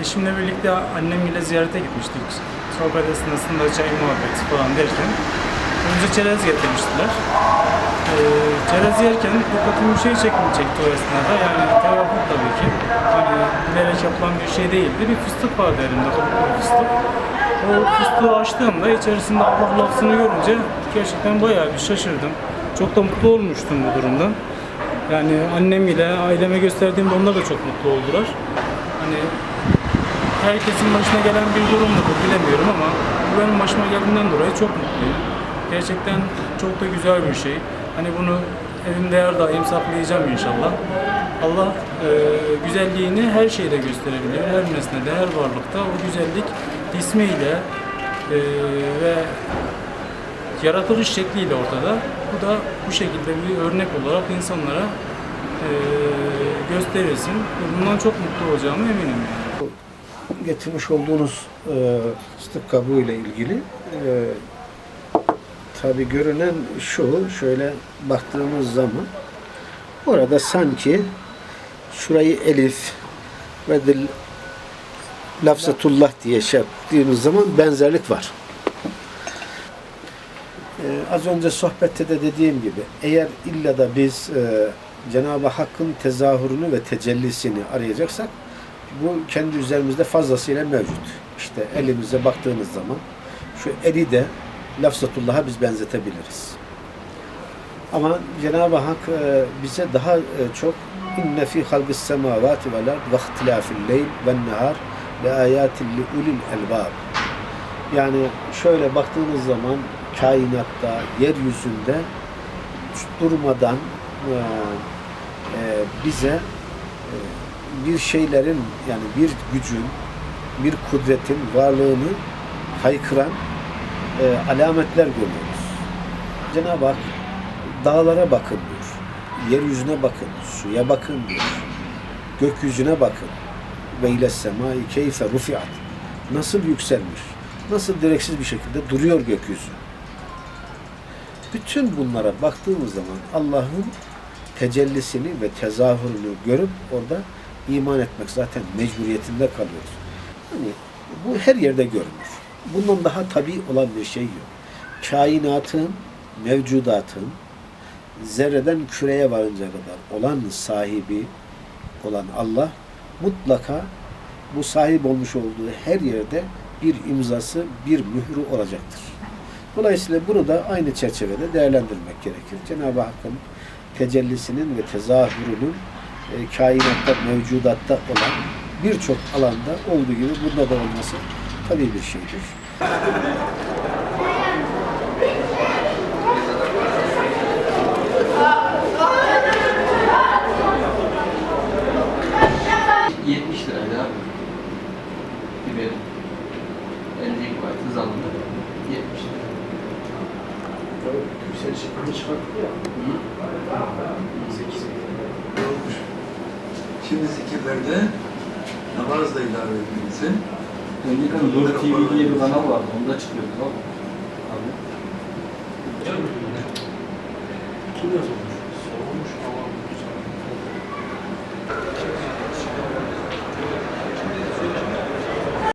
Eşimle birlikte annemle ziyarete gitmiştik. Sohbet esnasında çay muhabbeti falan derken önce çerez getirmiştiler. Ee, çerez yerken dikkatimi bir şey çekti, çekti o esnada. Yani tevafuk tabii ki. Hani bilerek yapılan bir şey değildi. Bir fıstık vardı elimde, kabuklu fıstık. O fıstığı açtığımda içerisinde Allah lafzını görünce gerçekten bayağı bir şaşırdım. Çok da mutlu olmuştum bu durumdan. Yani annem ile aileme gösterdiğimde onlar da çok mutlu oldular. Hani herkesin başına gelen bir durum mudur bilemiyorum ama benim başıma geldiğinden dolayı çok mutluyum. Gerçekten çok da güzel bir şey. Hani bunu evimde her daim saklayacağım inşallah. Allah e, güzelliğini her şeyde gösterebiliyor. Her nesnede, her varlıkta o güzellik ismiyle e, ve yaratılış şekliyle ortada. Bu da bu şekilde bir örnek olarak insanlara e, gösterilsin. Bundan çok mutlu olacağımı eminim. Getirmiş olduğunuz e, fıstık kabuğu ile ilgili e, tabi görünen şu şöyle baktığımız zaman orada sanki şurayı elif ve de lafzatullah diye şey yaptığımız zaman benzerlik var. E, az önce sohbette de dediğim gibi eğer illa da biz e, Cenab-ı Hakk'ın tezahürünü ve tecellisini arayacaksak bu kendi üzerimizde fazlasıyla mevcut. İşte elimize baktığınız zaman şu eli de lafzatullah'a biz benzetebiliriz. Ama Cenab-ı Hak e, bize daha e, çok inne fi halqis semavati vel ard ve ihtilafil leyl ven nehar le ayatin li ulil elbab. Yani şöyle baktığınız zaman kainatta, yeryüzünde durmadan e, e, bize e, bir şeylerin yani bir gücün, bir kudretin varlığını haykıran e, alametler görüyoruz. Cenab-ı Hak dağlara bakın diyor. Yeryüzüne bakın, suya bakın diyor. Gökyüzüne bakın. Ve ile semai keyfe rufiat. Nasıl yükselmiş, nasıl direksiz bir şekilde duruyor gökyüzü. Bütün bunlara baktığımız zaman Allah'ın tecellisini ve tezahürünü görüp orada iman etmek zaten mecburiyetinde kalıyoruz. Hani bu her yerde görünür. Bundan daha tabii olan bir şey yok. Kainatın, mevcudatın zerreden küreye varınca kadar olan sahibi olan Allah mutlaka bu sahip olmuş olduğu her yerde bir imzası, bir mührü olacaktır. Dolayısıyla bunu da aynı çerçevede değerlendirmek gerekir. Cenab-ı Hakk'ın tecellisinin ve tezahürünün e, kainatta, mevcudatta olan birçok alanda olduğu gibi bunda da olması tabii bir şeydir. 70 liraydı abi. Biberim. 50 kuaytı zamında. 70 lira. Sen şeklini çıkarttı ya. Şimdi zikirlerde namazla ilave edilsin. Önceden Nur TV diye bir kanal vardı. Onda çıkıyordu abi. Abi. Kim yazılmış?